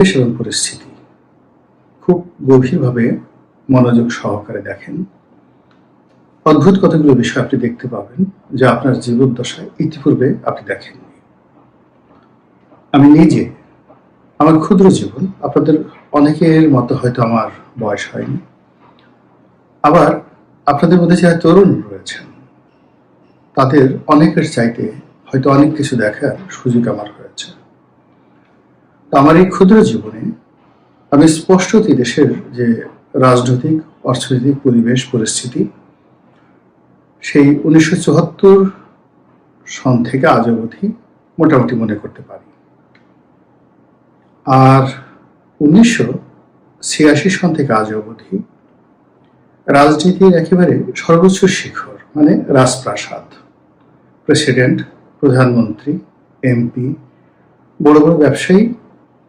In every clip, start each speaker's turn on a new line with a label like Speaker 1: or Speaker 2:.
Speaker 1: এবং পরিস্থিতি। খুব গভীরভাবে মনোযোগ সহকারে দেখেন। অদ্ভুত কতগুলো বিষয় আপনি দেখতে পাবেন, যা আপনার জীবদ্দশায় ইতিপূর্বে আপনি দেখেননি। আমি নিজে, আমার ক্ষুদ্র জীবন, আপনাদের অনেকের মতো হয়তো আমার বয়স হয়নি, আবার আপনাদের মধ্যে যারা তরুণ রয়েছেন, তাদের অনেকের চাইতে হয়তো অনেক কিছু দেখার সুযোগ আমার আমার এই ক্ষুদ্র জীবনে আমি স্পষ্টতই দেশের যে রাজনৈতিক, অর্থনৈতিক পরিবেশ, পরিস্থিতি, সেই উনিশশো চুয়াত্তর সন থেকে আজ অবধি মোটামুটি মনে করতে পারি। আর উনিশশো ছিয়াশি সন থেকে আজ অবধি রাজনীতির একেবারে সর্বোচ্চ শিখর মানে রাজপ্রাসাদ, প্রেসিডেন্ট, প্রধানমন্ত্রী, এমপি, বড় বড় ব্যবসায়ী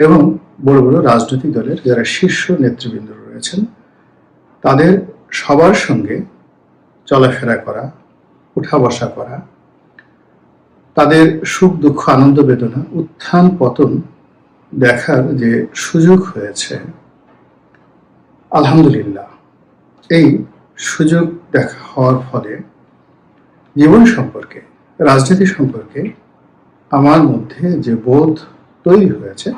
Speaker 1: এবং বড় বড় রাজনৈতিক দলের যারা শীর্ষ নেতৃবৃন্দ রয়েছেন, তাদের সবার সঙ্গে চলাফেরা করা উঠা বসা করা, তাদের সুখ, দুঃখ, আনন্দ, বেদনা, উত্থান, পতন দেখার যে সুযোগ হয়েছে, আলহামদুলিল্লাহ, এই সুযোগ দেখা হওয়ার ফলে জীবন সম্পর্কে, রাজনীতি সম্পর্কে আমার মধ্যে যে বোধ তৈরি হয়েছে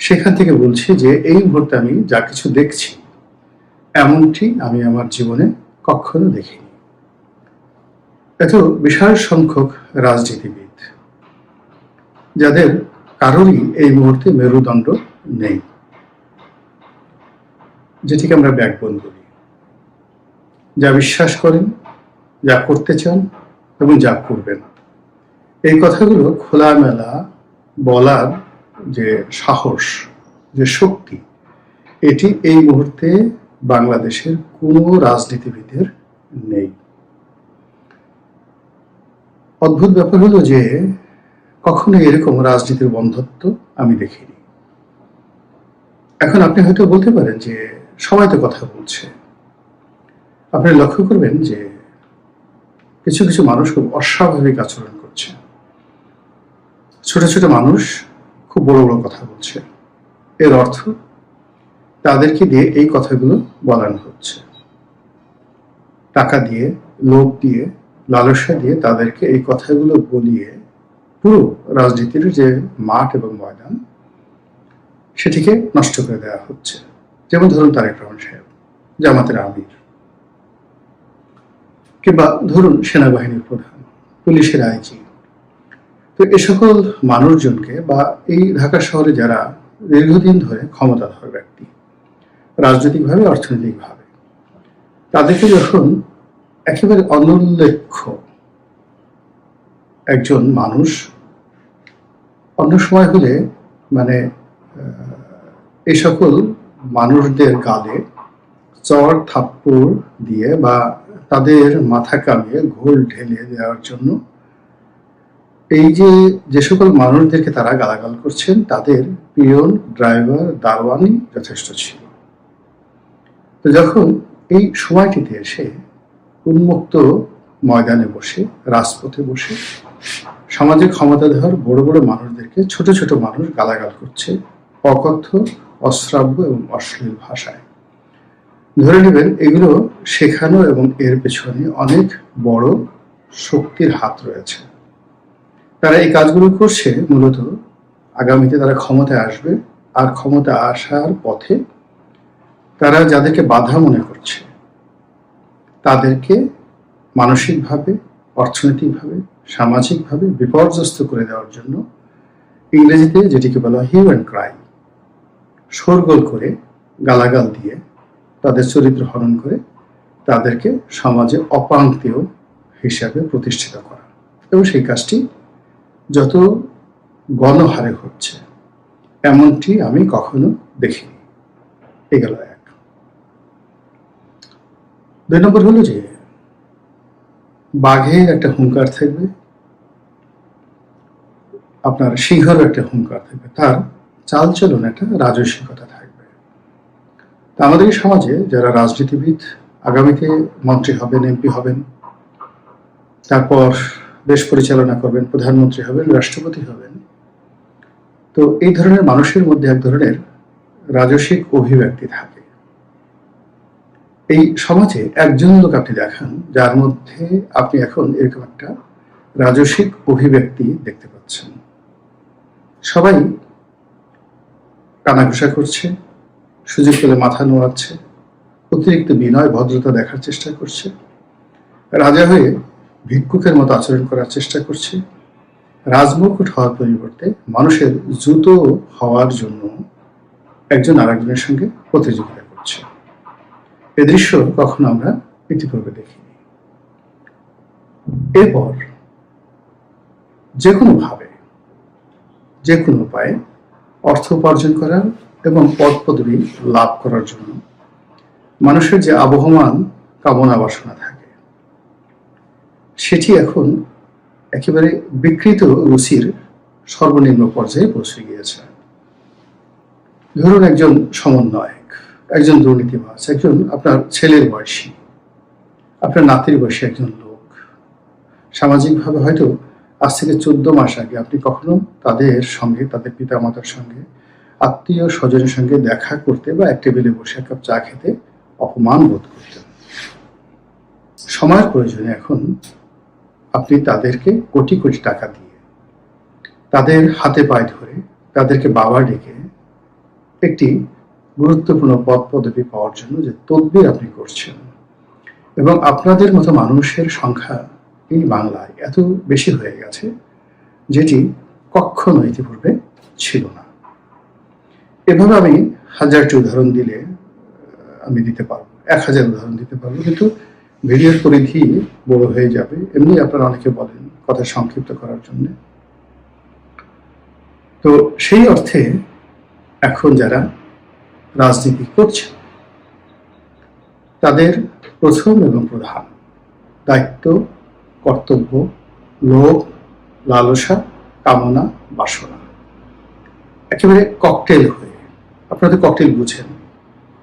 Speaker 1: সেখান থেকে বলছি যে এই মুহূর্তে আমি যা কিছু দেখছি, এমনটি আমি আমার জীবনে কখনো দেখিনি। এত বিশাল সংখ্যক রাজনীতিবিদ, যাদের কারোরই এই মুহূর্তে মেরুদণ্ড নেই, যেটিকে আমরা ব্যাকবোন বলি। যা বিশ্বাস করেন, যা করতে চান এবং যা করবেন। এই কথাগুলো খোলামেলা বলার যে সাহস, যে শক্তি, এটি এই মুহূর্তে বাংলাদেশের কোনো রাজনীতিবিদের নেই। অদ্ভুত ব্যাপার হলো যে কখনো এরকম রাজনীতির বন্ধত্ব আমি দেখিনি। এখন আপনি হয়তো বলতে পারেন যে সবাই তো কথা বলছে। আপনি লক্ষ্য করবেন যে কিছু কিছু মানুষ খুব অস্বাভাবিক আচরণ করছে। ছোট ছোট মানুষ খুব বড় বড় কথা বলছে। এর অর্থ, তাদেরকে দিয়ে এই কথাগুলো বলানো হচ্ছে। টাকা দিয়ে, লোভ দিয়ে, লালসা দিয়ে তাদেরকে এই কথাগুলো বলিয়ে পুরো রাজনীতির যে মাঠ এবং ময়দান, সেটিকে নষ্ট করে দেওয়া হচ্ছে। যেমন ধরুন তারেক রহমান সাহেব, জামাতের আমির, কিংবা ধরুন সেনাবাহিনীর প্রধান, পুলিশের আইজি। তো এ সকল মানুষজনকে বা এই ঢাকা শহরে যারা দীর্ঘদিন ধরে ক্ষমতাধর ব্যক্তি, রাজনৈতিকভাবে, অর্থনৈতিকভাবে, তাদেরকে যখন একেবারে অনুল্লেখ্য একজন মানুষ অন্য সময় হলে মানে এই সকল মানুষদের গালে চর থাপ্পড় দিয়ে বা তাদের মাথা কামিয়ে ঘোল ঢেলে দেওয়ার জন্য এই যে যে সকল মানুষদেরকে তারা গালাগাল করছেন, তাদের পিয়ন, ড্রাইভার দারওয়ানি যথেষ্ট ছিল। তো যখন এই সময়টিতে এসে উন্মুক্ত ময়দানে বসে, রাজপথে বসে সমাজে ক্ষমতাধর বড় বড় মানুষদেরকে ছোট ছোট মানুষ গালাগাল করছে, অকথ্য, অশ্রাব্য এবং অশ্লীল ভাষায়। ধরে নেবেন, এগুলো শেখানো এবং এর পেছনে অনেক বড় শক্তির হাত রয়েছে। তারা এই কাজগুলো করছে মূলত আগামীতে তারা ক্ষমতায় আসবে। আর ক্ষমতা আসার পথে তারা যাদেরকে বাধা মনে করছে, তাদেরকে মানসিকভাবে, অর্থনৈতিকভাবে, সামাজিকভাবে বিপর্যস্ত করে দেওয়ার জন্য ইংরেজিতে যেটিকে বলা হয় হিউম্যান ক্রাইম শোরগোল করে, গালাগাল দিয়ে তাদের চরিত্র হরণ করে তাদেরকে সমাজে অপাঙ্ক্তেয় হিসাবে প্রতিষ্ঠিত করা। এবং সেই কাজটি যত গণহারে হচ্ছে, এমনটি আমি কখনো দেখিনি। এগুলো এক। দুই নম্বর হলো যে, বাঘের একটা হুঙ্কার থাকবে, আপনার সিংহেরও একটা হুঙ্কার থাকবে, তার চালচলন একটা রাজস্বিকতা থাকবে। তা আমাদের এই সমাজে যারা রাজনীতিবিদ, আগামীতে মন্ত্রী হবেন, এমপি হবেন, তারপর দেশ পরিচালনা করবেন, প্রধানমন্ত্রী হবেন, রাষ্ট্রপতি হবেন। তো এই ধরনের মানুষের মধ্যে এক ধরনের রাজসিক অভিব্যক্তি থাকে। এই সমাজে একজন লোক আপনি দেখান, যার মধ্যে আপনি এখন এরকম একটা রাজসিক অভিব্যক্তি দেখতে পাচ্ছেন। সবাই কানাঘুষা করছে, সুযোগ পেলে মাথা নোয়াচ্ছে, অতিরিক্ত বিনয়, ভদ্রতা দেখার চেষ্টা করছে। রাজা হয়ে ভিক্ষুকের মতো আচরণ করার চেষ্টা করছে। রাজমুকুট হওয়ার পরিবর্তে মানুষের জুতো হওয়ার জন্য একজন আরেকজনের সঙ্গে প্রতিযোগিতা করছে। এ দৃশ্য কখনো আমরা ইতিপূর্বে দেখিনি। এরপর যে কোনো ভাবে যে কোনো উপায়ে অর্থ উপার্জন করার এবং পদ পদবি লাভ করার জন্য মানুষের যে আবহমান কামনা বাসনা থাকে সেটি এখন একেবারে বিকৃত রুচির সর্বনিম্ন পর্যায়ে পৌঁছে গিয়েছে। ধরুন একজন সমন্বয়ক, একজন দুর্নীতিবাজ, একজন আপনার ছেলের বয়সী, আপনার নাতির বয়সী একজন লোক। সামাজিকভাবে হয়তো আজ থেকে চোদ্দ মাস আগে আপনি কখনো তাদের সঙ্গে, তাদের পিতা মাতার সঙ্গে, আত্মীয় স্বজনের সঙ্গে দেখা করতে বা এক টেবিলে বসে এক কাপ চা খেতে অপমান বোধ করতেন। সময়ের প্রয়োজনে এখন আপনি তাদেরকে কোটি কোটি টাকা দিয়ে তাদের হাতে পায়ে ধরে তাদেরকে বাবা ডেকে একটি গুরুত্বপূর্ণ পদ পদবি পাওয়ার জন্য যে তদবির আপনি করছেন। এবং আপনাদের মতো মানুষের সংখ্যা এই বাংলায় এত বেশি হয়ে গেছে যেটি কখনো ইতিপূর্বে ছিল না। এভাবে আমি হাজারটি উদাহরণ দিলে আমি দিতে পারব। এক হাজার উদাহরণ দিতে পারব। কিন্তু ভিডিওর পরিধি বড় হয়ে যাবে। এমনি আপনারা অনেকে বলেন কথা সংক্ষিপ্ত করার জন্য। তো সেই অর্থে এখন যারা রাজনীতি করছে তাদের প্রথম এবং প্রধান দায়িত্ব, কর্তব্য, লোভ, লালসা, কামনা, বাসনা। একেবারে ককটেল হয়ে আপনাদের ককটেল বুঝেন।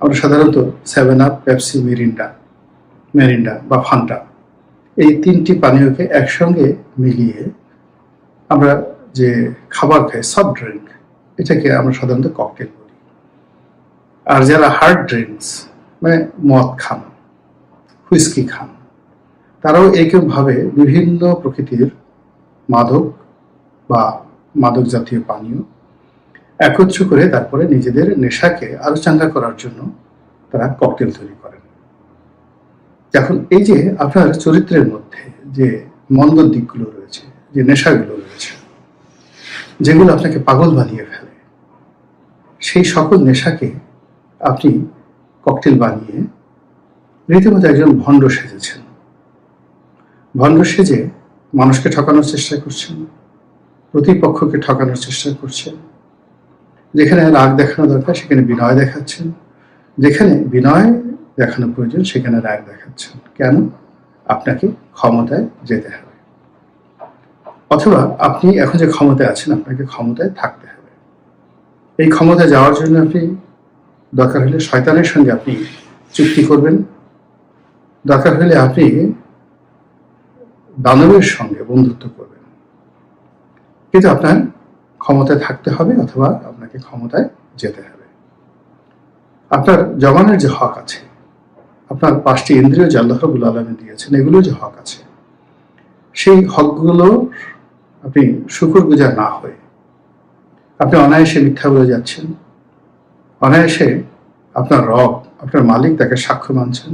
Speaker 1: আমরা সাধারণত seven up, Pepsi, Mirinda Mirinda বা ফান্টা। এই তিনটি পানীয়কে একসঙ্গে মিলিয়ে আমরা যে খাবার খাই সফট ড্রিঙ্ক এটাকে আমরা সাধারণত ককটেল বলি। আর যারা হার্ড ড্রিঙ্কস মানে মদ খান হুইস্কি খান, তারাও একইভাবে বিভিন্ন প্রকৃতির মাদক বা মাদক জাতীয় পানীয় একত্র করে তারপরে নিজেদের নেশাকে আরও চাঙ্গা করার জন্য তারা ককটেল তৈরি করেন এখন এই যে আপনার চরিত্রের মধ্যে যে মন্দ দিকগুলো রয়েছে, যে নেশাগুলো রয়েছে, যেগুলো আপনাকে পাগল বানিয়ে ফেলে, সেই সকল নেশাকে আপনি ককটেল বানিয়ে রীতিমতো একজন ভণ্ড সেজেছেন। ভণ্ড সেজে মানুষকে ঠকানোর চেষ্টা করছেন, প্রতিপক্ষকে ঠকানোর চেষ্টা করছেন। যেখানে রাগ দেখানো দরকার, সেখানে বিনয় দেখাচ্ছেন। যেখানে বিনয় দেখানো প্রয়োজন, সেখানে রাগ দেখাচ্ছেন। কেন? আপনাকে ক্ষমতায় যেতে হবে। অথবা আপনি এখন যে ক্ষমতায় আছেন, আপনাকে ক্ষমতায় থাকতে হবে। এই ক্ষমতায় যাওয়ার জন্য আপনি দরকার হলে শয়তানের সঙ্গে আপনি চুক্তি করবেন। দরকার হলে আপনি দানবের সঙ্গে বন্ধুত্ব করবেন। কিন্তু আপনার ক্ষমতায় থাকতে হবে অথবা আপনাকে ক্ষমতায় যেতে হবে। আপনার জমানের যে হক আছে আপনার পাঁচটি ইন্দ্রিয় যে আল্লাহ রবুল আলমী দিয়েছেন, এগুলো যে হক আছে, সেই হকগুলো আপনি শুকুর গুজার না হয়ে আপনি অনায়াসে মিথ্যা বলে যাচ্ছেন, অনায়াসে আপনার রব, আপনার মালিক তাকে সাক্ষ্য মানছেন,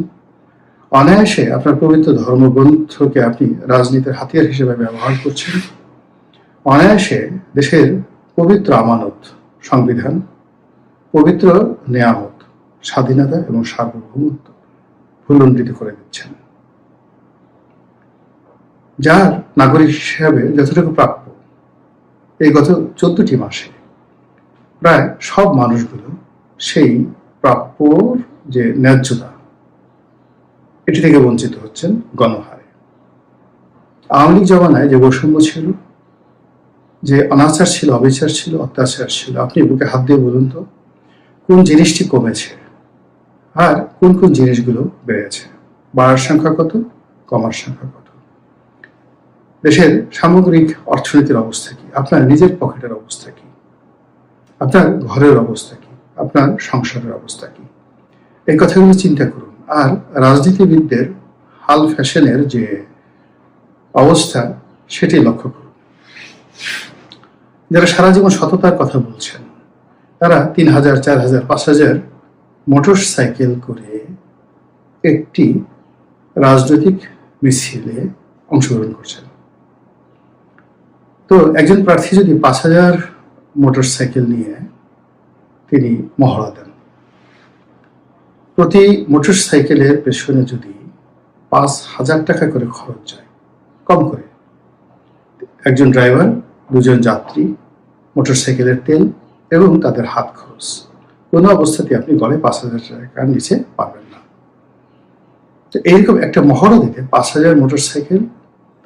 Speaker 1: অনায়াসে আপনার পবিত্র ধর্মগ্রন্থকে আপনি রাজনীতির হাতিয়ার হিসেবে ব্যবহার করছেন, অনায়াসে দেশের পবিত্র আমানত সংবিধান, পবিত্র নেয়ামত, স্বাধীনতা এবং সার্বভৌমত্ব। ভুলণ্ডিত করে দিচ্ছেন। যার নাগরিক হিসাবে যতটুকু প্রাপ্য, এই গত চোদ্দটি মাসে প্রায় সব মানুষগুলো সেই প্রাপ্যর যে ন্যায্যতা, এটি থেকে বঞ্চিত হচ্ছেন গণহারে। আওয়ামী লীগ জমানায় যে বৈষম্য ছিল, যে অনাচার ছিল, অবিচার ছিল, অত্যাচার ছিল, আপনি বুকে হাত দিয়ে বলুন তো, কোন জিনিসটি কমেছে? আর কোন কোন জিনিসগুলো বেড়েছে বাড়ার সংখ্যা কত? কমার সংখ্যা কত? দেশের সামগ্রিক অর্থনীতির অবস্থা কি? আপনার নিজের পকেটের অবস্থা কি? আপনার ঘরের অবস্থা কি? আপনার সংসারের অবস্থা কি? এই কথাগুলো চিন্তা করুন। আর রাজনীতিবিদদের হাল ফ্যাশনের যে অবস্থা, সেটি লক্ষ্য করুন। যারা সারা জীবন সততার কথা বলছেন, তারা তিন হাজার, চার হাজার, পাঁচ হাজার মোটর সাইকেল করে একটি রাজনৈতিক মিছিলে অংশগ্রহণ করছেন। তো একজন প্রার্থী যদি পাঁচ হাজার মোটর সাইকেল নিয়ে তিনি মহড়া দেন, প্রতি মোটর সাইকেলের পেছনে যদি পাঁচ হাজার টাকা করে খরচ যায়, কম করে। একজন ড্রাইভার, দুজন যাত্রী মোটর সাইকেলের তেল এবং তাদের হাত খরচ। কোনো অবস্থাতে আপনি গড়ে পাঁচ হাজার টাকার নিচে পাবেন না। তো এইরকম একটা মহড়া দিতে পাঁচ হাজার মোটর সাইকেল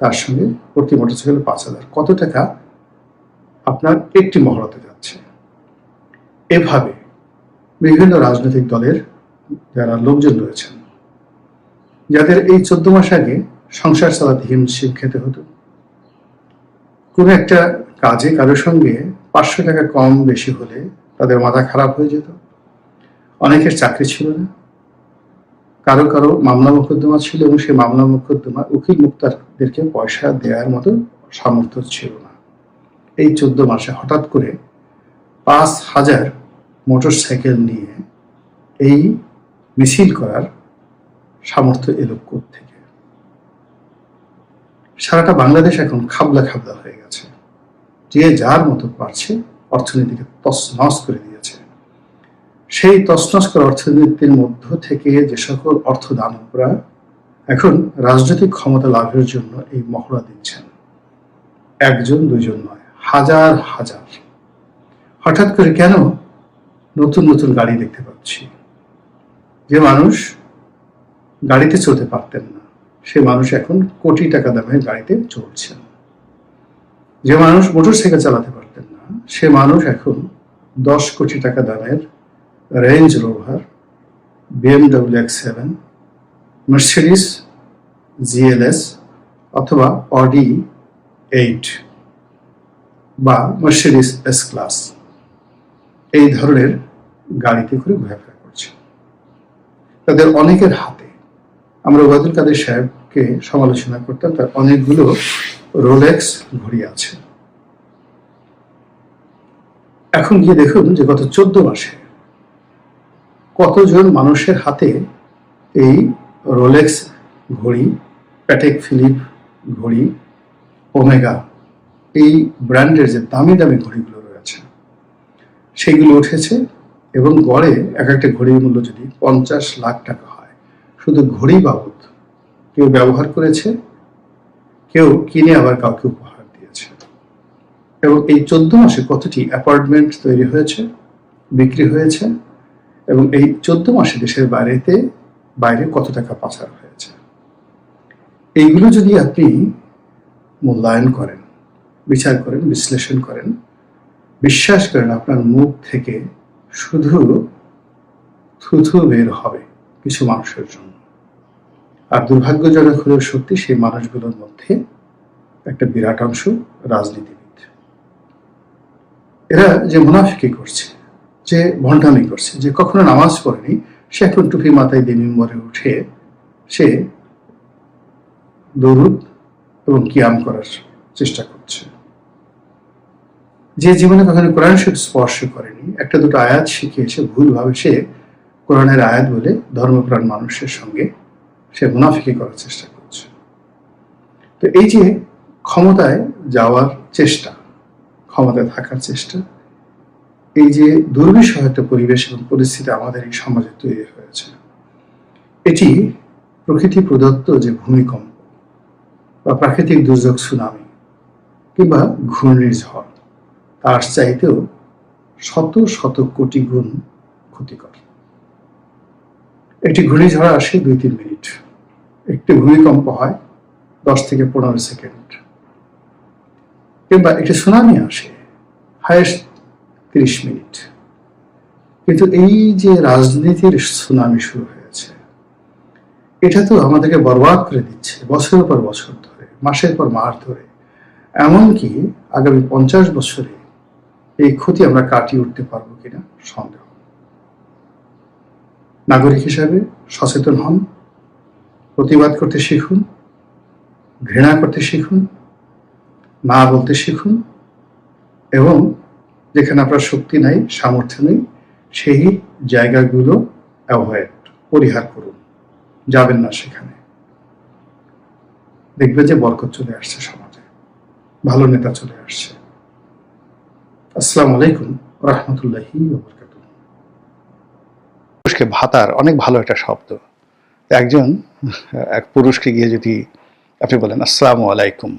Speaker 1: তার সঙ্গে প্রতি মোটর সাইকেল পাঁচ হাজার, কত টাকা আপনার একটি মহড়াতে যাচ্ছে? এভাবে বিভিন্ন রাজনৈতিক দলের যারা লোকজন রয়েছেন, যাদের এই চোদ্দ মাস আগে সংসার চালাতে হিমশিম খেতে হতো, কোনো একটা কাজে কারোর সঙ্গে পাঁচশো টাকা কম বেশি হলে তাদের মাথা খারাপ হয়ে যেত। অনেকের চাকরি ছিল না। কারও কারও মামলা মোকদ্দমা ছিল এবং সেই মামলা মোকদ্দমা উকিল মুক্তারদেরকে পয়সা দেওয়ার মতো সামর্থ্য ছিল না। এই চোদ্দ মাসে হঠাৎ করে পাঁচ হাজার মোটর সাইকেল নিয়ে এই মিছিল করার সামর্থ্য এলো থেকে সারাটা বাংলাদেশ এখন খাবলা খাবলা হয়ে গেছে। যে যার মতো পারছে অর্থনীতিকে তছনছ করে দিয়েছে। সেই তছনছ করা অর্থনীতির মধ্য থেকে যে সকল অর্থ দানবরা এখন রাজনৈতিক ক্ষমতা লাভের জন্য এই মহড়া দিচ্ছেন। একজন দুইজন নয়, হাজার হাজার। হঠাৎ করে কেন নতুন নতুন গাড়ি দেখতে পাচ্ছি? যে মানুষ গাড়িতে চলতে পারতেন না। সে মানুষ এখন কোটি টাকা দামের গাড়িতে চলছেন। যে মানুষ মোটরসাইকেল চালাতে সে মানুষ এখন দশ কোটি টাকা দামের Range Rover BMW X seven Mercedes GLS অথবা অডি এইট বা মার্সিডিস এস ক্লাস এই ধরনের গাড়িতে করে ঘোরাফেরা করছে। তাদের অনেকের হাতে, আমরা ওবায়দুল কাদের সাহেবকে সমালোচনা করতাম, তার অনেকগুলো রোলেক্স ঘড়ি আছে। এখন গিয়ে দেখুন যে গত চোদ্দ মাসে কতজন মানুষের হাতে এই রোলেক্স ঘড়ি, প্যাটেক ফিলিপ ঘড়ি, ওমেগা, এই ব্র্যান্ডের যে দামি দামি ঘড়িগুলো রয়েছে, সেগুলো উঠেছে এবং গড়ে এক একটা ঘড়ির মূল্য যদি পঞ্চাশ লাখ টাকা হয়, শুধু ঘড়ি বাবদ কেউ ব্যবহার করেছে, কেউ কিনে আবার কাউকে উপহার এবং এই চোদ্দ মাসে কতটি অ্যাপার্টমেন্ট তৈরি হয়েছে, বিক্রি হয়েছে, এবং এই চোদ্দ মাসে দেশের বাইরেতে বাইরে কত টাকা পাচার হয়েছে? এইগুলো যদি আপনি মূল্যায়ন করেন, বিচার করেন, বিশ্লেষণ করেন, বিশ্বাস করেন আপনার মুখ থেকে শুধু থুথু বের হবে কিছু মানুষের জন্য। আর দুর্ভাগ্যজনক হলেও সত্যি সেই মানুষগুলোর মধ্যে একটা বিরাট অংশ রাজনীতিবিদ। এরা যে মুনাফিকি করছে, যে ভণ্ডামি করছে, যে কখনো নামাজ পড়েনি, সে এখন টুপি মাথায় দিয়ে মিম্বরে উঠে সে দরুদ এবং কিয়াম করার চেষ্টা করছে। যে জীবনে কখনো কোরআন শরীফ স্পর্শ করেনি, একটা দুটো আয়াত শিখিয়েছে ভুলভাবে সে কোরআনের আয়াত বলে ধর্মপ্রাণ মানুষের সঙ্গে সে মুনাফিকি করার চেষ্টা করছে। তো এই যে ক্ষমতায় যাওয়ার চেষ্টা ক্ষমতায় থাকার চেষ্টা। এই যে দুর্বিষহ একটা পরিবেশ এবং পরিস্থিতি আমাদের এই সমাজে তৈরি হয়েছে, এটি প্রকৃতি প্রদত্ত যে ভূমিকম্প বা প্রাকৃতিক দুর্যোগ সুনামি কিংবা ঘূর্ণিঝড়, তার চাইতেও শত শত কোটি গুণ ক্ষতিকর। একটি ঘূর্ণিঝড় আসে দুই তিন মিনিট। একটি ভূমিকম্প হয় দশ থেকে পনেরো সেকেন্ড। কিংবা একটি সুনামি আসে হায়েস্ট তিরিশ মিনিট। কিন্তু এই যে রাজনীতির সুনামি শুরু হয়েছে, এটা তো আমাদেরকে বরবাদ করে দিচ্ছে বছরের পর বছর ধরে, মাসের পর মাস ধরে। এমনকি আগামী পঞ্চাশ বছরে এই ক্ষতি আমরা কাটিয়ে উঠতে পারব কিনা সন্দেহ। নাগরিক হিসাবে সচেতন হন, প্রতিবাদ করতে শিখুন, ঘৃণা করতে শিখুন না বলতে শিখুন। এবং যেখানে আপনার শক্তি নাই, সামর্থ্য নেই, সেই জায়গাগুলো অ্যাভয়েড, পরিহার করুন। যাবেন না সেখানে। দেখবে যে বরকত চলে আসছে সমাজে। ভালো নেতা চলে আসছে। আসসালামু আলাইকুম রহমতুল্লাহি পুরুষকে ভাতার অনেক ভালো একটা শব্দ। একজন, এক পুরুষকে গিয়ে যদি আপনি বলেন আসসালামু আলাইকুম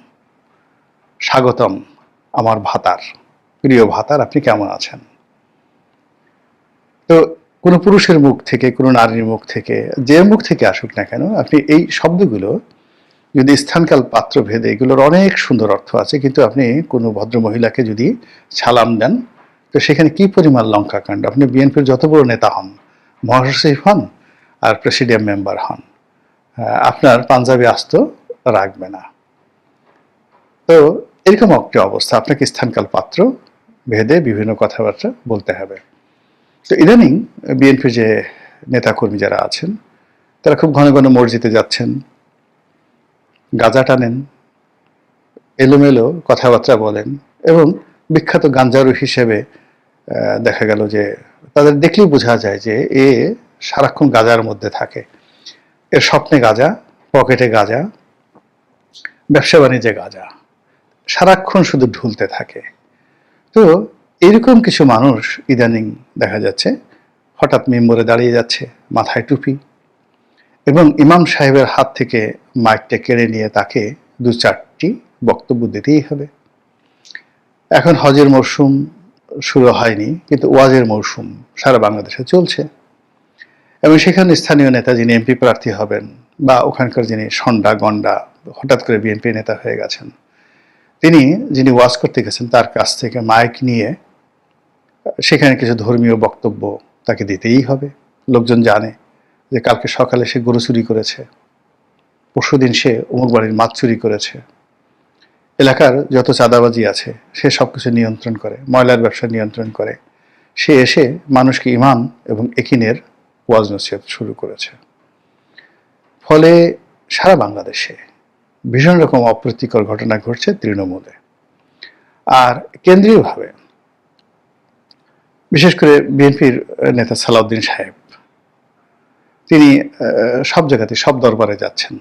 Speaker 1: স্বাগতম আমার ভাতার। প্রিয় ভাতার, আপনি কেমন আছেন? তো কোনো পুরুষের মুখ থেকে, কোনো নারীর মুখ থেকে, যে মুখ থেকে আসুক না কেন, আপনি এই শব্দগুলো, যদি স্থানকাল পাত্র ভেদে এগুলোর অনেক সুন্দর অর্থ আছে, কিন্তু আপনি কোনো ভদ্র মহিলাকে যদি সালাম দেন, তো সেখানে কি পরিমাণ লঙ্কা কাণ্ড আপনি বিএনপির যত বড় নেতা হন, মহাসচিব হন, আর প্রেসিডিয়াম মেম্বার হন আপনার পাঞ্জাবি আস্ত রাখবে না। তো এরকম একটি অবস্থা। আপনাকে স্থানকাল পাত্র, ভেদে বিভিন্ন কথাবার্তা বলতে হবে। তো ইদানিং বিএনপির যে নেতাকর্মী যারা আছেন, তারা খুব ঘন ঘন মসজিদে যাচ্ছেন, গাঁজা টানেন, এলোমেলো কথাবার্তা বলেন এবং বিখ্যাত গাঞ্জারু হিসেবে দেখা গেল যে তাদের দেখলেই বোঝা যায় যে এ সারাক্ষণ গাজার মধ্যে থাকে। এর স্বপ্নে গাজা, পকেটে গাজা, ব্যবসা বাণিজ্যে গাজা। সারাক্ষণ শুধু ঢুলতে থাকে। তো এরকম কিছু মানুষ ইদানিং দেখা যাচ্ছে, হঠাৎ মেম্বরে দাঁড়িয়ে যাচ্ছে, মাথায় টুপি এবং ইমাম সাহেবের হাত থেকে মাইকটা কেড়ে নিয়ে তাকে দু চারটি বক্তব্য দিতেই হবে। এখন হজের মরশুম শুরু হয়নি, কিন্তু ওয়াজের মরশুম সারা বাংলাদেশে চলছে। এবং সেখানে স্থানীয় নেতা যিনি এমপি প্রার্থী হবেন বা ওখানকার যিনি সন্ডা গন্ডা হঠাৎ করে বিএনপি নেতা হয়ে গেছেন। তিনি যিনি ওয়াজ করতে গেছেন, তার কাছ থেকে মাইক নিয়ে সেখানে কিছু ধর্মীয় বক্তব্য তাকে দিতেই হবে। লোকজন জানে যে কালকে সকালে সে গরু চুরি করেছে পরশুদিন সে অমুক বাড়ির মাছ চুরি করেছে। এলাকার যত চাঁদাবাজি আছে, সে সব কিছু নিয়ন্ত্রণ করে, ময়লার ব্যবসা নিয়ন্ত্রণ করে। সে এসে মানুষকে ইমান এবং একিনের ওয়াজ নসিহত শুরু করেছে। ফলে সারা বাংলাদেশে ভীষণ রকম অপ্রীতিকর ঘটনা ঘটছে তৃণমূলে। আর কেন্দ্রীয়ভাবে, বিশেষ করে বিএনপির নেতা সালাউদ্দিন সাহেব, তিনি সব জায়গাতে, সব দরবারে যাচ্ছেন।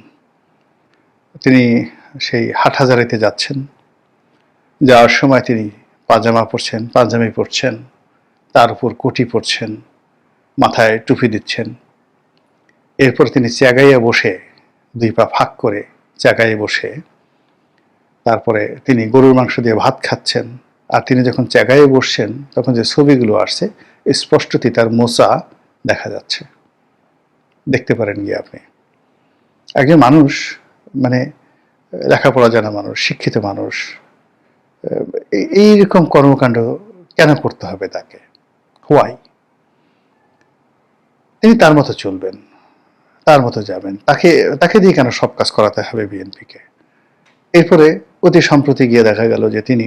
Speaker 1: তিনি সেই হাটহাজারিতে যাচ্ছেন। যাওয়ার সময় তিনি পাজামা পরছেন পাঞ্জামি পরছেন, তার উপর কোটি পরছেন, মাথায় টুপি দিচ্ছেন। এরপর তিনি চ্যাগাইয়ে বসে দুই পা ফাঁক করে চ্যাগাইয়ে বসে তারপরে তিনি গরুর মাংস দিয়ে ভাত খাচ্ছেন। আর তিনি যখন চ্যাগাইয়ে বসছেন, তখন যে ছবিগুলো আসছে স্পষ্টতই তার মোচা দেখা যাচ্ছে। দেখতে পারেন গিয়ে আপনি। একজন মানুষ মানে লেখাপড়া জানা মানুষ, শিক্ষিত মানুষ এইরকম কর্মকাণ্ড কেন করতে হবে তাকে? হোয়াই তিনি তার মতো চলবেন। তার মতো যাবেন। তাকে তাকে দিয়ে কেন সব কাজ করাতে হবে বিএনপিকে? এরপরে অতি সম্প্রতি গিয়ে দেখা গেল যে তিনি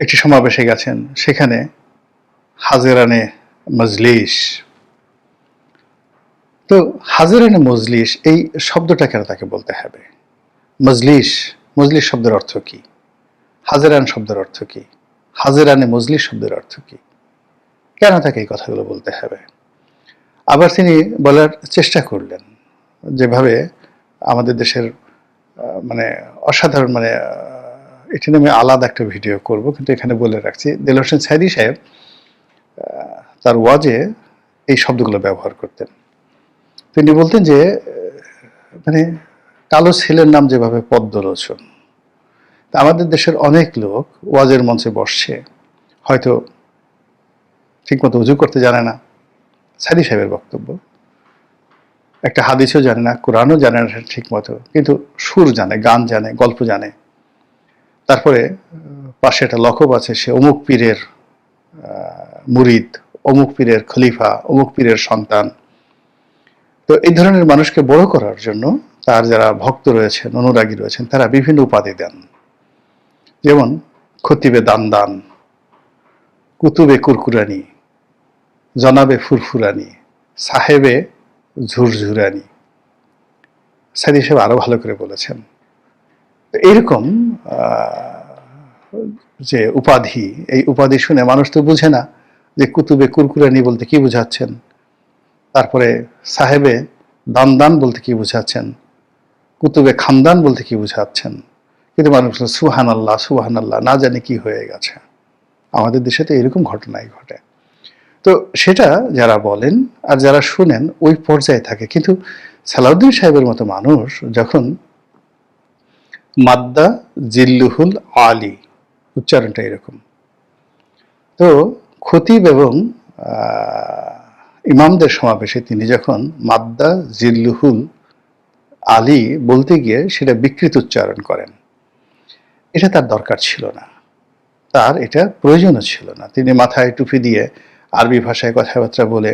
Speaker 1: একটি সমাবেশে গেছেন। সেখানে হাজেরানে মজলিস। তো হাজেরানে মজলিস, এই শব্দটা কেন তাকে বলতে হবে? মজলিস মজলিস শব্দের অর্থ কি? হাজেরান শব্দের অর্থ কি? হাজেরানে মজলিস শব্দের অর্থ কি? কেন তাকে এই কথাগুলো বলতে হবে? আবার তিনি বলার চেষ্টা করলেন যেভাবে আমাদের দেশের মানে অসাধারণ মানে এটি নিয়ে আমি আলাদা একটা ভিডিও করব, কিন্তু এখানে বলে রাখছি। দেল হোসেন সাইদি সাহেব তার ওয়াজে এই শব্দগুলো ব্যবহার করতেন। তিনি বলতেন যে মানে কালো ছেলের নাম যেভাবে পদ্মলোচন। তা আমাদের দেশের অনেক লোক ওয়াজের মঞ্চে বসছে, হয়তো ঠিকমতো উজু করতে জানে না। সাদি সাহেবের বক্তব্য। একটা হাদিসও জানে না, কোরআনও জানে না ঠিক মতো কিন্তু সুর জানে, গান জানে, গল্প জানে। তারপরে পাশে একটা লকব আছে, সে অমুক পীরের মুরিদ, অমুক পীরের খলিফা, অমুক পীরের সন্তান। তো এই ধরনের মানুষকে বড় করার জন্য তার যারা ভক্ত রয়েছেন, অনুরাগী রয়েছেন, তারা বিভিন্ন উপাধি দেন। যেমন খতিবে দান দান কুতুবে কুরকুরানি জনাবে ফুরফুরানি, সাহেবে ঝুরঝুরানি। সাইদি সাহেব আরও ভালো করে বলেছেন। তো এইরকম যে উপাধি, এই উপাধি শুনে মানুষ তো বুঝে না যে কুতুবে কুরকুরানি বলতে কি বুঝাচ্ছেন। তারপরে সাহেবে দান দান বলতে কি বুঝাচ্ছেন। কুতুবে খানদান বলতে কি বুঝাচ্ছেন। কিন্তু মানুষ সুহান আল্লাহ সুহান আল্লাহ না জানি কি হয়ে গেছে। আমাদের দেশে তো এরকম ঘটনাই ঘটে। তো সেটা যারা বলেন আর যারা শুনেন, ওই পর্যায়ে থাকে। কিন্তু সালাউদ্দিন সাহেবের মতো মানুষ যখন মাদ্দা জিল্লুহুল আলী, উচ্চারণটা এরকম। তো খতিব এবং ইমামদের সমাবেশে তিনি যখন মাদ্দা জিল্লুহুল আলী বলতে গিয়ে সেটা বিকৃত উচ্চারণ করেন, এটা তার দরকার ছিল না। তার এটা প্রয়োজনও ছিল না। তিনি মাথায় টুপি দিয়ে আরবি ভাষায় কথাবার্তা বলে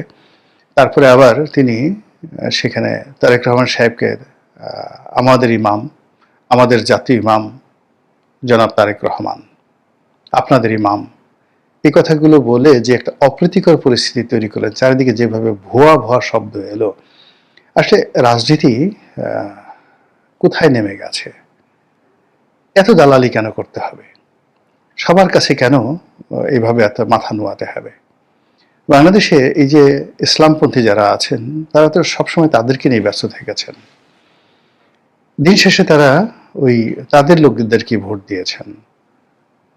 Speaker 1: তারপরে আবার তিনি সেখানে তারেক রহমান সাহেবকে আমাদের ইমাম আমাদের জাতীয় ইমাম জনাব তারেক রহমান আপনাদের ইমাম এই কথাগুলো বলে যে একটা অপ্রীতিকর পরিস্থিতি তৈরি করলেন। চারিদিকে যেভাবে ভুয়া ভুয়া শব্দ এলো আসলে রাজনীতি কোথায় নেমে গেছে? এত দালালি কেন করতে হবে? সবার কাছে কেন আহ, এইভাবে এত মাথা নোয়াতে হবে? বাংলাদেশে এই যে ইসলামপন্থী যারা আছেন, তারা তো সবসময় তাদেরকে নিয়ে ব্যস্ত থেকেছেন দিন শেষে তারা ওই তাদের লোকদেরকে ভোট দিয়েছেন?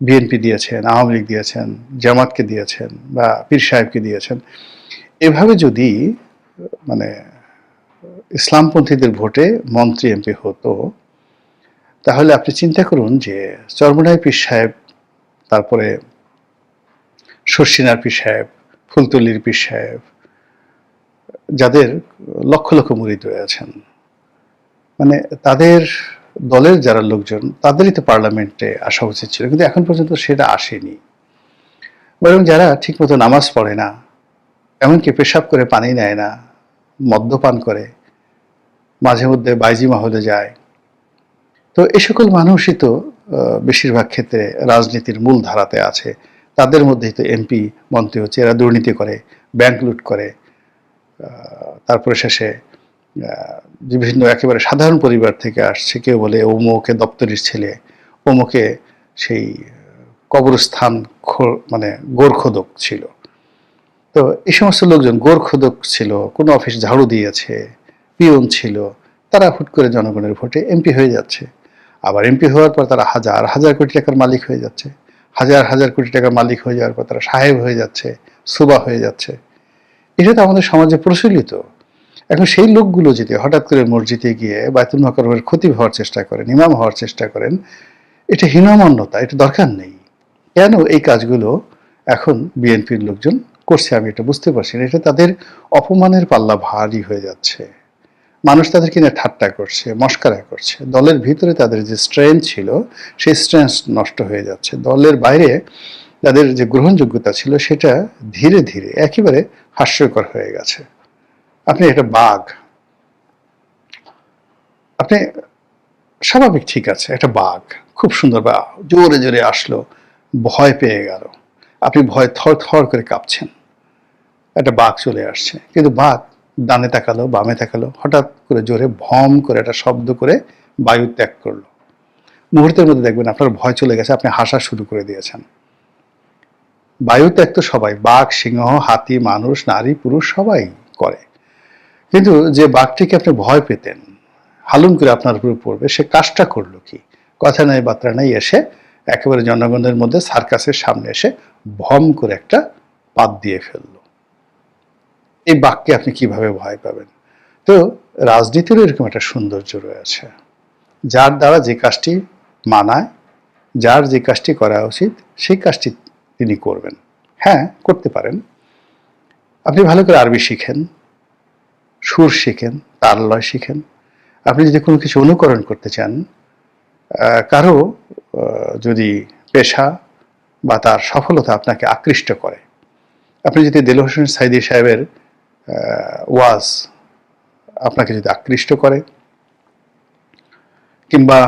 Speaker 1: বিএনপি দিয়েছেন, আওয়ামী লীগ দিয়েছেন, জামাতকে দিয়েছেন বা পীর সাহেবকে দিয়েছেন। এভাবে যদি মানে ইসলামপন্থীদের ভোটে মন্ত্রী এমপি হতো, তাহলে আপনি চিন্তা করুন যে চর্মনায় পীর সাহেব, তারপরে শর্ষিনার পীর সাহেব ফুলতলির পীর সাহেব, যাদের লক্ষ লক্ষ মুরিদ রয়েছেন মানে তাদের দলের যারা লোকজন, তাদেরই তো পার্লামেন্টে আসা উচিত ছিল, কিন্তু এখন পর্যন্ত সেটা আসেনি। বরং যারা ঠিকমতো নামাজ পড়ে না, এমনকি পেশাব করে পানি নেয় না, মদ্যপান করে, মাঝে মধ্যে বাইজি মহলে যায়, তো এ সকল মানুষই তো বেশিরভাগ ক্ষেত্রে রাজনীতির মূল ধারাতে আছে। তাদের মধ্যে তো এমপি, মন্ত্রী হচ্ছে, এরা দুর্নীতি করে ব্যাংক লুট করে তারপরে শেষে বিভিন্ন একেবারে সাধারণ পরিবার থেকে আসছে, কেউ বলে অমুকে দপ্তরির ছেলে অমুকে সেই কবরস্থান মানে গোরখোদক ছিল। তো এই সমস্ত লোকজন গোরখোদক ছিল, কোনো অফিস ঝাড়ু দিয়েছে, পিয়ন ছিল, তারা হুট করে জনগণের ভোটে এমপি হয়ে যাচ্ছে। আবার এমপি হওয়ার পর তারা হাজার হাজার কোটি টাকার মালিক হয়ে যাচ্ছে। হাজার হাজার কোটি টাকার মালিক হয়ে যাওয়ার পর তারা সাহেব হয়ে যাচ্ছে, সুবা হয়ে যাচ্ছে। এটা তো আমাদের সমাজে প্রচলিত। এখন সেই লোকগুলো যদি হঠাৎ করে মসজিদে গিয়ে বায়তুল মাকরমের ক্ষতি হওয়ার চেষ্টা করেন, ইমাম হওয়ার চেষ্টা করেন, এটা হীনমান্যতা, এটা দরকার নেই। কেন এই কাজগুলো এখন বিএনপির লোকজন করছে আমি এটা বুঝতে পারছি না। এটা তাদের অপমানের পাল্লা ভারী হয়ে যাচ্ছে। মানুষ তাদেরকে নিয়ে ঠাট্টা করছে, মস্কারা করছে। দলের ভিতরে তাদের যে স্ট্রেংথ ছিল, সেই স্ট্রেংথ নষ্ট হয়ে যাচ্ছে। দলের বাইরে তাদের যে গ্রহণযোগ্যতা ছিল, সেটা ধীরে ধীরে একেবারে হাস্যকর হয়ে গেছে। আপনি একটা বাঘ। আপনি স্বাভাবিক, ঠিক আছে, একটা বাঘ। খুব সুন্দর বা জোরে জোরে আসলো, ভয় পেয়ে গেল। আপনি ভয় থর থর করে কাঁপছেন। একটা বাঘ চলে আসছে। কিন্তু বাঘ ডানে তাকালো, বামে তাকালো, হঠাৎ করে জোরে ভম করে একটা শব্দ করে বায়ু ত্যাগ করল। মুহূর্তের মধ্যে দেখবেন আপনার ভয় চলে গেছে, আপনি হাসা শুরু করে দিয়েছেন। বায়ু ত্যাগ তো সবাই, বাঘ, সিংহ, হাতি, মানুষ, নারী, পুরুষ, সবাই করে। কিন্তু যে বাঘটিকে আপনি ভয় পেতেন, হালুম করে আপনার উপরে পড়বে, সে কাজটা করল কি? কথা নাই, বার্তা নাই, এসে একেবারে জনগণের মধ্যে সার্কাসের সামনে এসে ভম করে একটা পাত দিয়ে ফেলল। এই বাক্যে আপনি কীভাবে ভয় পাবেন? তো রাজনীতিরও এরকম একটা সৌন্দর্য রয়েছে। যার দ্বারা যে কাজটি মানায়, যার যে কাজটি করা উচিত, সেই কাজটি তিনি করবেন। হ্যাঁ করতে পারেন। আপনি ভালো করে আরবি শিখেন, সুর শিখেন তার লয় শিখেন। আপনি যদি কোনো কিছু অনুকরণ করতে চান কারও যদি পেশা বা তার সফলতা আপনাকে আকৃষ্ট করে। আপনি যদি দেল হোসেন সাইদি সাহেবের ওয়াজ আপনাকে যদি আকৃষ্ট করে, কিংবা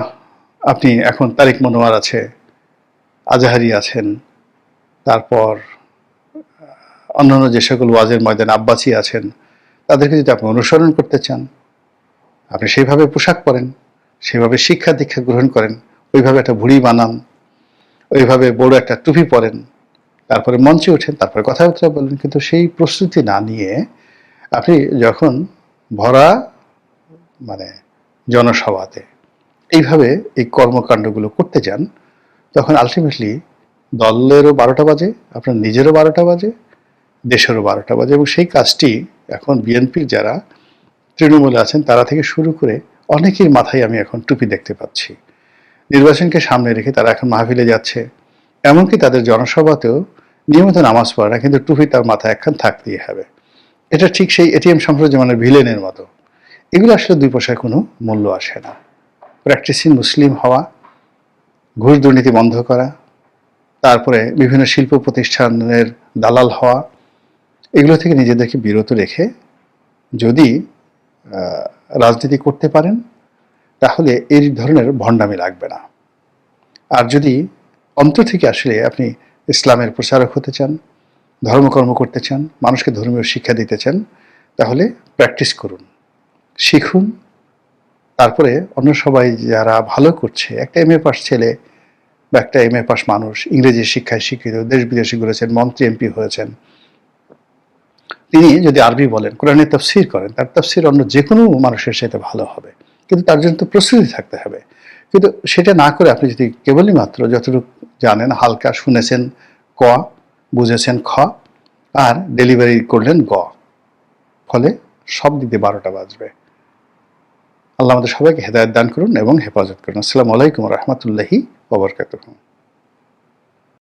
Speaker 1: আপনি এখন তারিক মনোয়ার আছে, আজাহারি আছেন, তারপর অন্যান্য যে সকল ওয়াজের ময়দান আব্বাসী আছেন, তাদেরকে যদি আপনি অনুসরণ করতে চান, আপনি সেইভাবে পোশাক পরেন সেভাবে শিক্ষা দীক্ষা গ্রহণ করেন, ওইভাবে একটা ভুড়ি বানান, ওইভাবে বড় একটা টুপি পরেন, তারপরে মঞ্চে ওঠেন, তারপরে কথাবার্তা বলেন, কিন্তু সেই প্রস্তুতি না নিয়ে আপনি যখন ভরা মানে জনসভাতে এইভাবে এই কর্মকাণ্ডগুলো করতে যান, তখন আলটিমেটলি দলেরও বারোটা বাজে, আপনার নিজেরও বারোটা বাজে, দেশেরও বারোটা বাজে এবং সেই কাজটি এখন বিএনপির যারা তৃণমূলে আছেন তারা থেকে শুরু করে অনেকের মাথায় আমি এখন টুপি দেখতে পাচ্ছি। নির্বাচনকে সামনে রেখে তারা এখন মাহফিলে যাচ্ছে। এমনকি তাদের জনসভাতেও নিয়মিত নামাজ পড়ে না, কিন্তু টুপি তার মাথায় একখান থাকতেই হবে। এটা ঠিক সেই এটিএম সাম্রাজ্যমানের ভিলেনের মতো। এগুলো আসলে দুই পয়সায় কোনো মূল্য আসে না। প্র্যাকটিসিং মুসলিম হওয়া, ঘুষ দুর্নীতি বন্ধ করা, তারপরে বিভিন্ন শিল্প প্রতিষ্ঠানের দালাল হওয়া, এগুলো থেকে নিজেদেরকে বিরত রেখে যদি রাজনীতি করতে পারেন, তাহলে এই ধরনের ভণ্ডামি লাগবে না। আর যদি অন্তর থেকে আসলে আপনি ইসলামের প্রচারক হতে চান ধর্মকর্ম করতে চান, মানুষকে ধর্মীয় শিক্ষা দিতে চান, তাহলে প্র্যাকটিস করুন, শিখুন। তারপরে অন্য সবাই যারা ভালো করছে, একটা এম এ পাস ছেলে বা একটা এম এ পাস মানুষ, ইংরেজি শিক্ষায় শিক্ষিত, দেশ বিদেশে ঘুরেছেন, মন্ত্রী এমপি হয়েছেন, তিনি যদি আরবি বলেন কোরআনের তফসির করেন, তার তফসির অন্য যে কোনো মানুষের সাথে ভালো হবে। কিন্তু তার জন্য তো প্রস্তুতি থাকতে হবে। কিন্তু সেটা না করে আপনি যদি কেবলই মাত্র যতটুকু জানেন, হালকা শুনেছেন ক বুঝেছেন খ, আর ডেলিভারি করলেন গ। ফলে সব দিক বারোটা বাজবে। আল্লাহ আমাদের সবাইকে হেদায়ত দান করুন এবং হেফাজত করুন। আসসালামু আলাইকুম রহমতুল্লাহি ওবরকাতুহ